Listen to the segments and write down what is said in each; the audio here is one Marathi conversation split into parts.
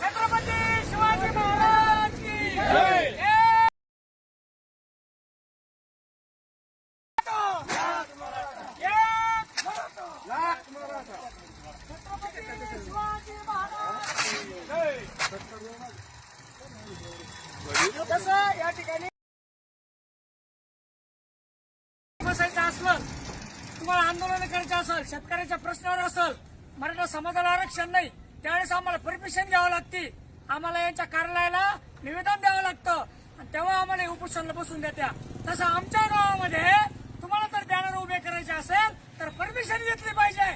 छत्रपती तसं या ठिकाणी बसायचं असलं तुम्हाला आंदोलन करायचं असेल शेतकऱ्याच्या प्रश्नावर असेल मराठा समाजाला आरक्षण नाही त्यावेळेस आम्हाला परमिशन घ्यावं लागते आम्हाला यांच्या कार्यालयाला निवेदन द्यावं लागतं. आणि तेव्हा आम्हाला हे बसून देत्या. तसं आमच्या गावामध्ये तुम्हाला जर बॅनर उभे करायचे असेल तर परमिशन घेतली पाहिजे.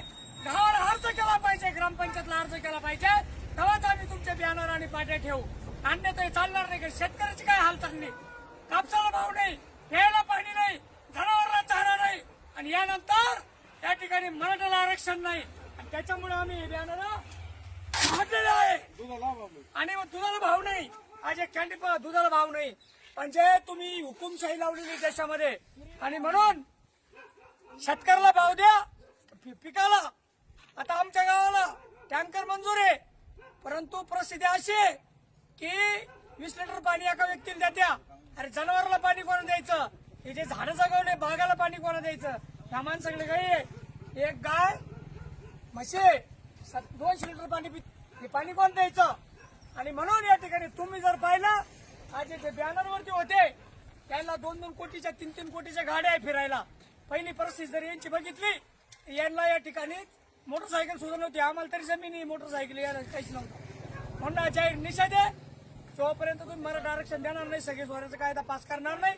गावाला अर्ज केला पाहिजे ग्रामपंचायतला अर्ज केला पाहिजे. तेव्हाच आम्ही तुमचे बॅनर आणि पाट्या ठेवू. अन्यथा चालणार नाही शेतकऱ्याची काय हालचाल नाही. कापसाला भाव नाही घ्यायला पाणी नाही जनावर आणि यानंतर या ठिकाणी मराठाला आरक्षण नाही. आणि त्याच्यामुळे आम्ही हे बॅनर काढलेलं आहे. आणि मग दुधाला भाव नाही. आज एक कॅन्डी दुधाला भाव नाही. म्हणजे तुम्ही हुकुमशाही लावलेली देशामध्ये आणि म्हणून शेतकऱ्याला भाव द्या पिकाला. आता आमच्या गावाला टँकर मंजूर आहे. परंतु परिस्थिती अशी आहे की वीस लिटर पाणी एका व्यक्तीला द्या अरे जनावराला पाणी कोण द्यायचं? हे जे झाडं जगवले बागाला पाणी कोणा द्यायचं? ह्या सगळे गाई आहे एक गाय म्हशी आहे. सात- दोनशे लिटर पाणी पि- हे पाणी कोण द्यायचं? आणि म्हणून या ठिकाणी तुम्ही जर पाहिलं आज जे बॅनरवरती होते त्यांना दोन दोन कोटीच्या तीन तीन कोटीच्या गाड्या आहे फिरायला. पहिली परिस्थिती जर यांची बघितली यांना या ठिकाणी मोटरसायकल सुद्धा नव्हती. आम्हाला तरी जमिनी मोटरसायकल यायला काहीच नव्हतं. म्हणून जाहीर निषेध आहे. जोपर्यंत तुम्ही मराठा आरक्षण देणार नाही सगळे स्वराचा कायदा पास करणार नाही.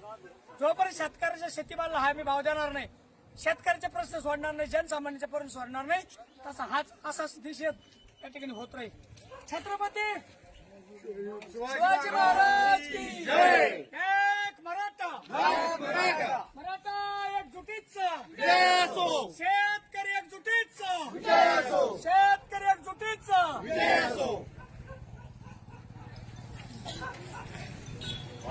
जोपर्यंत शेतकऱ्याच्या शेतीमालाला मी भाव देणार नाही शेतकऱ्याचे प्रश्न सोडणार नाही जनसामान्याचे प्रश्न सोडणार नाही तसा हाच असाच निषेध या ठिकाणी होत राहील. छत्रपती शिवाजी महाराज की जय!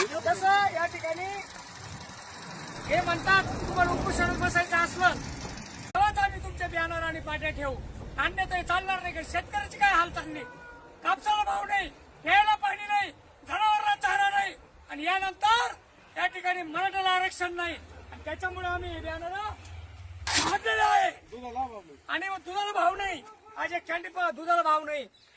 तसं या ठिकाणी हे म्हणतात तुम्हाला उपोषणात बसायचं असलं आम्ही तुमचे बॅनर आणि पाट्या ठेवू. अन्यथा चालणार नाही कारण शेतकऱ्याची काय हाल चालली कापसाला भाव नाही प्यायला पाणी नाही जनावरांना चारा नाही. आणि यानंतर या ठिकाणी मराठाला आरक्षण नाही. आणि त्याच्यामुळे आम्ही हे आहे. आणि दुधाला भाव नाही. आज एक कॅन्डी दुधाला भाव नाही.